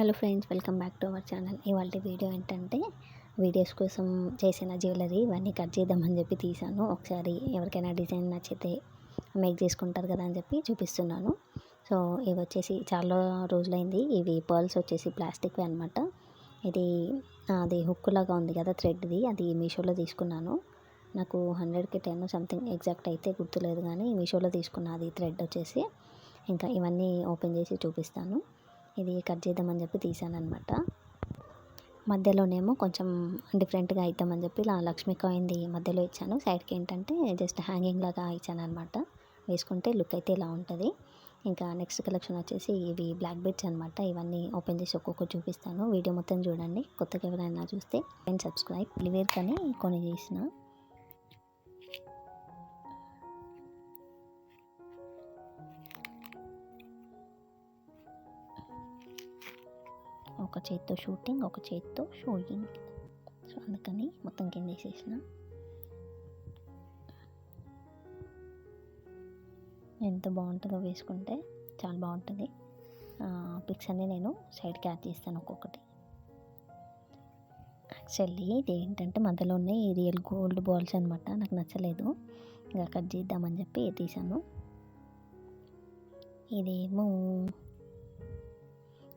Hello friends welcome back to our channel. ఇవాళ video ఏంటంటే videos కోసం చేసిన జ్యువెలరీ ఇవన్నీ కట్ చేద్దామని చెప్పి తీసాను ఒకసారి ఎవరికైనా డిజైన్ నచ్చితే మేక్ చేసుకుంటారు కదా అని చెప్పి చూపిస్తున్నాను. సో ఇవి వచ్చేసి చాలా రోజులైంది. ఇవి పర్ల్స్ వచ్చేసి ప్లాస్టిక్వి అనమాట ఇది అది హుక్ లాగా ఉంది కదా థ్రెడ్ది అది మీషోలో తీసుకున్నాను. నాకు హండ్రెడ్కి టెన్ సంథింగ్ ఎగ్జాక్ట్ అయితే గుర్తులేదు కానీ మీషోలో తీసుకున్న అది థ్రెడ్ వచ్చేసి. ఇంకా ఇవన్నీ ఓపెన్ చేసి చూపిస్తాను. ఇది కట్ చేద్దామని చెప్పి తీసాను అనమాట మధ్యలోనేమో కొంచెం డిఫరెంట్గా అవుతామని చెప్పి ఇలా లక్ష్మీ కాయింది మధ్యలో ఇచ్చాను. సైడ్కి ఏంటంటే జస్ట్ హ్యాంగింగ్ లాగా ఇచ్చాను అనమాట వేసుకుంటే లుక్ అయితే ఇలా ఉంటుంది. ఇంకా నెక్స్ట్ కలెక్షన్ వచ్చేసి ఇవి బ్లాక్ బెడ్స్ అనమాట ఇవన్నీ ఓపెన్ చేసి ఒక్కొక్కటి చూపిస్తాను. వీడియో మొత్తం చూడండి. కొత్తగా ఎవరైనా చూస్తే అండ్ సబ్స్క్రైబ్. లివేర్ కానీ కొన్ని చేసిన. ఒక చేత్తో షూటింగ్ ఒక చేత్తో షోయింగ్ సో అందుకని మొత్తం కింద వేసేసిన. ఎంత బాగుంటుందో వేసుకుంటే చాలా బాగుంటుంది. పిక్స్ అన్నీ నేను సైడ్కి యాడ్ చేస్తాను ఒక్కొక్కటి. యాక్చువల్లీ ఇది ఏంటంటే మధ్యలో ఉన్నాయి రియల్ గోల్డ్ బాల్స్ అనమాట నాకు నచ్చలేదు. ఇంకా కట్ చేద్దామని చెప్పి తీసాను. ఇదేమో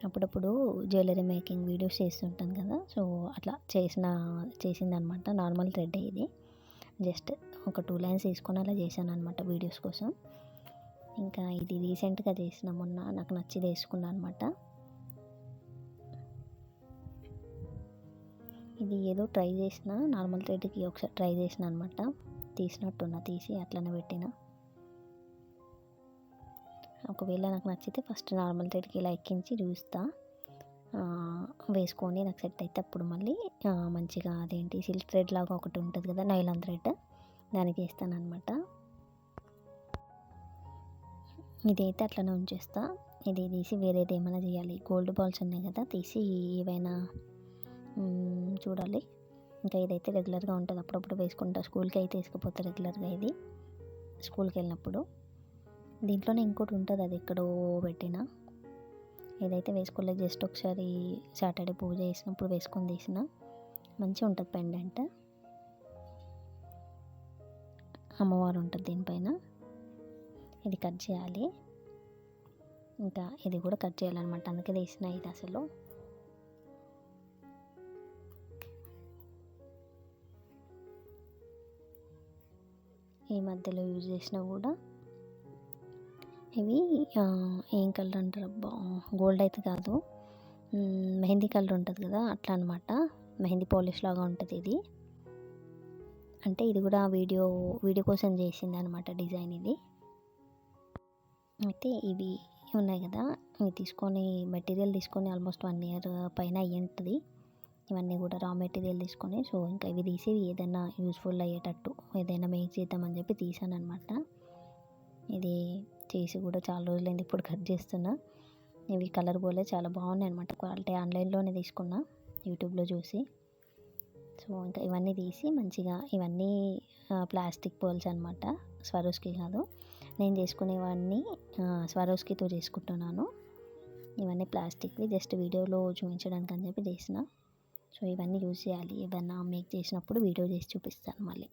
అప్పుడప్పుడు జ్యువెలరీ మేకింగ్ వీడియోస్ చేస్తుంటాను కదా. సో అట్లా చేసిన చేసిందనమాట. నార్మల్ థ్రెడ్ ఇది. జస్ట్ ఒక టూ లైన్స్ తీసుకొని అలా చేశాను అనమాట వీడియోస్ కోసం. ఇంకా ఇది రీసెంట్గా చేసిన మొన్న నాకు నచ్చి వేసుకున్నాను అనమాట ఇది ఏదో ట్రై చేసిన నార్మల్ థ్రెడ్కి ఒకసారి ట్రై చేసిన అనమాట తీసినట్టున్నా తీసి అట్లనే పెట్టిన. ఒకవేళ నాకు నచ్చితే ఫస్ట్ నార్మల్ థ్రెడ్కి ఇలా ఎక్కించి చూస్తా. వేసుకొని నాకు సెట్ అయితే అప్పుడు మళ్ళీ మంచిగా అదేంటి సిల్క్ థ్రెడ్ లాగా ఒకటి ఉంటుంది కదా నైలాన్ థ్రెడ్ దానికి వేస్తాను అనమాట ఇదైతే అట్లనే ఉంచేస్తా. ఇది తీసి వేరేది ఏమైనా చేయాలి. గోల్డ్ బాల్స్ ఉన్నాయి కదా తీసి ఏవైనా చూడాలి. ఇంకా ఇదైతే రెగ్యులర్గా ఉంటుంది. అప్పుడప్పుడు వేసుకుంటా. స్కూల్కి అయితే వేసుకుపోతే రెగ్యులర్గా ఇది. స్కూల్కి వెళ్ళినప్పుడు. దీంట్లోనే ఇంకోటి ఉంటుంది అది ఎక్కడో పెట్టిన. ఏదైతే వేసుకోలేదు జస్ట్ ఒకసారి సాటర్డే పూజ చేసినప్పుడు వేసుకొని తీసిన. మంచిగా ఉంటుంది పెండెంట్ అమ్మవారు ఉంటుంది దీనిపైన. ఇది కట్ చేయాలి. ఇంకా ఇది కూడా కట్ చేయాలన్నమాట. అందుకే తీసిన ఇది అసలు. ఈ మధ్యలో యూజ్ చేసినా కూడా ఇవి ఏం కలర్ అంటారు అబ్బా? గోల్డ్ అయితే కాదు. మెహందీ కలర్ ఉంటుంది కదా అట్లా అనమాట మెహందీ పాలిష్ లాగా ఉంటుంది ఇది. అంటే ఇది కూడా వీడియో వీడియో కోసం చేసింది అనమాట డిజైన్ ఇది. అయితే ఇవి ఉన్నాయి కదా ఇవి తీసుకొని మెటీరియల్ తీసుకొని ఆల్మోస్ట్ వన్ ఇయర్ పైన అయ్యి ఉంటుంది. ఇవన్నీ కూడా రా మెటీరియల్ తీసుకొని సో ఇంకా ఇవి తీసి ఏదైనా యూస్ఫుల్ అయ్యేటట్టు ఏదైనా మేక్ చేద్దామని చెప్పి తీసాను అనమాట ఇది చేసి కూడా చాలా రోజులైంది ఇప్పుడు కట్ చేస్తున్నా. ఇవి కలర్ పోలే చాలా బాగున్నాయి అనమాట క్వాలిటీ ఆన్లైన్లోనే తీసుకున్నా యూట్యూబ్లో చూసి. సో ఇంకా ఇవన్నీ తీసి మంచిగా ఇవన్నీ ప్లాస్టిక్ పోల్స్ అనమాట స్వరోస్కి కాదు. నేను చేసుకునేవన్నీ స్వరోస్కితో చేసుకుంటున్నాను. ఇవన్నీ ప్లాస్టిక్వి జస్ట్ వీడియోలో చూపించడానికి అని చెప్పి చేసిన. సో ఇవన్నీ యూజ్ చేయాలి. ఏదన్నా మేక్ చేసినప్పుడు వీడియో చేసి చూపిస్తాను మళ్ళీ.